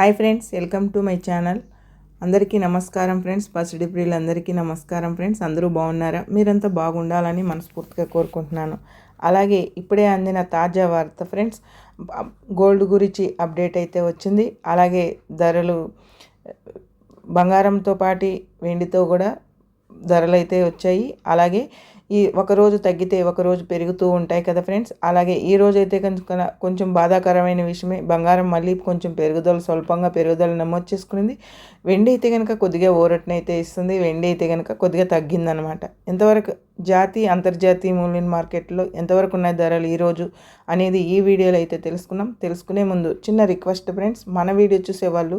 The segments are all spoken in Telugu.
Hi friends welcome to my channel. అందరికీ నమస్కారం ఫ్రెండ్స్ ఫస్ట్ ప్రియులు అందరికీ నమస్కారం ఫ్రెండ్స్. అందరూ బాగున్నారా? మీరంతా బాగుండాలని మనస్ఫూర్తిగా కోరుకుంటున్నాను. అలాగే ఇప్పుడే అందిన తాజా వార్త ఫ్రెండ్స్ గోల్డ్ గురించి అప్డేట్ అయితే వచ్చింది. అలాగే ధరలు బంగారంతో పాటు వెండితో కూడా ధరలు అయితే వచ్చాయి. అలాగే ఈ ఒకరోజు తగ్గితే ఒకరోజు పెరుగుతూ ఉంటాయి కదా ఫ్రెండ్స్. అలాగే ఈ రోజు అయితే కనుక కొంచెం బాధాకరమైన విషయమే. బంగారం మళ్ళీ కొంచెం పెరుగుదల స్వల్పంగా పెరుగుదల నమోదు చేసుకునింది. వెండి అయితే కనుక కొద్దిగా ఊరటనైతే ఇస్తుంది. వెండి అయితే కనుక కొద్దిగా తగ్గిందనమాట. ఎంతవరకు జాతీయ అంతర్జాతీయ మూల్యం మార్కెట్లో ఎంతవరకు ఉన్నాయి ధరలు ఈరోజు అనేది ఈ వీడియోలో అయితే తెలుసుకున్నాం. తెలుసుకునే ముందు చిన్న రిక్వెస్ట్ ఫ్రెండ్స్. మన వీడియో చూసేవాళ్ళు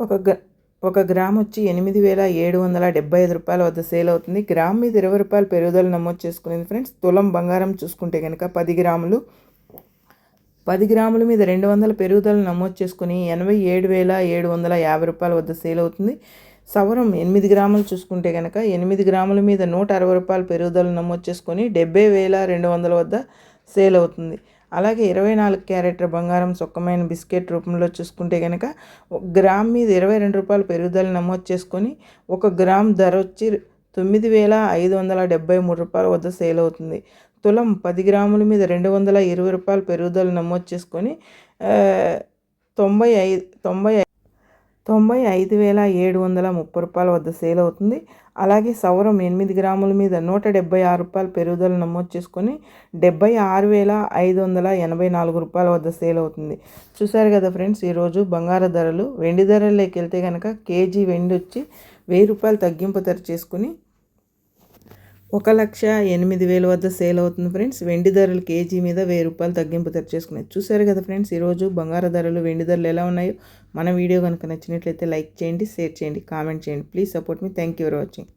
ఒక ఒక గ్రామ్ వచ్చి ఎనిమిది వేల ఏడు వందల డెబ్బై ఐదు రూపాయల వద్ద సేల్ అవుతుంది. గ్రామ్ మీద ఇరవై రూపాయలు పెరుగుదల నమోదు చేసుకునేది ఫ్రెండ్స్ తులం బంగారం చూసుకుంటే కనుక పది గ్రాములు. పది గ్రాముల మీద రెండు వందల పెరుగుదల నమోదు చేసుకుని ఎనభై ఏడు వేల ఏడు వందల యాభై రూపాయల వద్ద సేల్ అవుతుంది. సవరం ఎనిమిది గ్రాములు చూసుకుంటే కనుక ఎనిమిది గ్రాముల మీద నూట అరవై రూపాయలు పెరుగుదల నమోదు చేసుకొని డెబ్బై వేల రెండు వందల వద్ద సేల్ అవుతుంది. అలాగే ఇరవై నాలుగు క్యారెట్ల బంగారం సొక్కమైన బిస్కెట్ రూపంలో చూసుకుంటే కనుక గ్రామ్ మీద ఇరవై రెండు రూపాయలు పెరుగుదల నమోదు చేసుకొని ఒక గ్రామ్ ధర వచ్చి తొమ్మిది వేల ఐదు వందల డెబ్బై మూడు రూపాయల వద్ద సేల్ అవుతుంది. తులం పది గ్రాముల మీద రెండు వందల ఇరవై రూపాయలు పెరుగుదల నమోదు చేసుకొని తొంభై ఐదు తొంభై తొంభై ఐదు వేల ఏడు వందల ముప్పై రూపాయల వద్ద సేల్ అవుతుంది. అలాగే సౌరం ఎనిమిది గ్రాముల మీద నూట డెబ్బై ఆరు రూపాయల పెరుగుదల నమోదు చేసుకొని డెబ్బై ఆరు వేల ఐదు వందల ఎనభై నాలుగు రూపాయల వద్ద సేల్ అవుతుంది. చూసారు కదా ఫ్రెండ్స్ ఈరోజు బంగారు ధరలు వెండి ధరల్లోకి వెళ్తే కనుక కేజీ వెండి వచ్చి వెయ్యి రూపాయలు తగ్గింపు ధర చేసుకుని ఒక లక్ష ఎనిమిది వేల వద్ద సేల్ అవుతుంది ఫ్రెండ్స్. వెండి ధరలు కేజీ మీద వెయ్యి రూపాయలు తగ్గింపు తెరచేసుకున్నాయి చూసారు కదా ఫ్రెండ్స్ ఈరోజు బంగారు ధరలు వెండి ధరలు ఎలా ఉన్నాయో? మన వీడియో కనుక నచ్చినట్లయితే లైక్ చేయండి షేర్ చేయండి కామెంట్ చేయండి. Please support me. Thank you for watching.